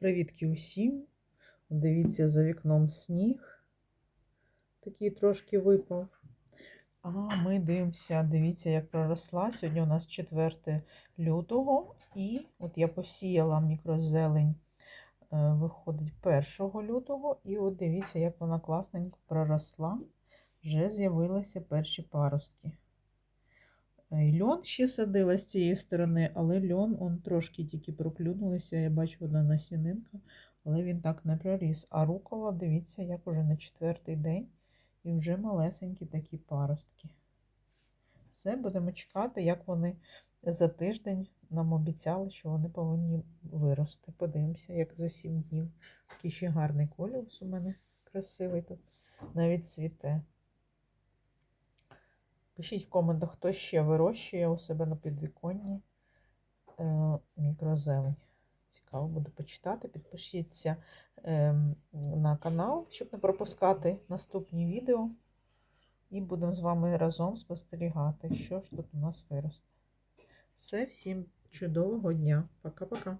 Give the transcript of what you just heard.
Привітки усім. Дивіться, за вікном сніг. Такий трошки випав. А ми дивимося, дивіться, як проросла. Сьогодні у нас 4 лютого. І от я посіяла мікрозелень, е, виходить 1 лютого. І от дивіться, як вона класненько проросла. Вже з'явилися перші паростки. Е, Льон ще садила з цієї сторони, але льон он трошки тільки проклюнулися. Я бачу одна насінинка, але він так не проріс. А рукола, дивіться, як уже на четвертий день і вже малесенькі такі паростки. Все, будемо чекати, як вони за тиждень нам обіцяли, що вони повинні вирости. Подивимося, як за 7 днів. Такий ще гарний колір у мене красивий тут. Навіть цвіте. Пишіть в коментах, хто ще вирощує у себе на підвіконні е, мікрозелень. Цікаво буде почитати. Підпишіться е, на канал, щоб не пропускати наступні відео. І будемо з вами разом спостерігати, що ж тут у нас виросте. Все, всім чудового дня. Пока-пока.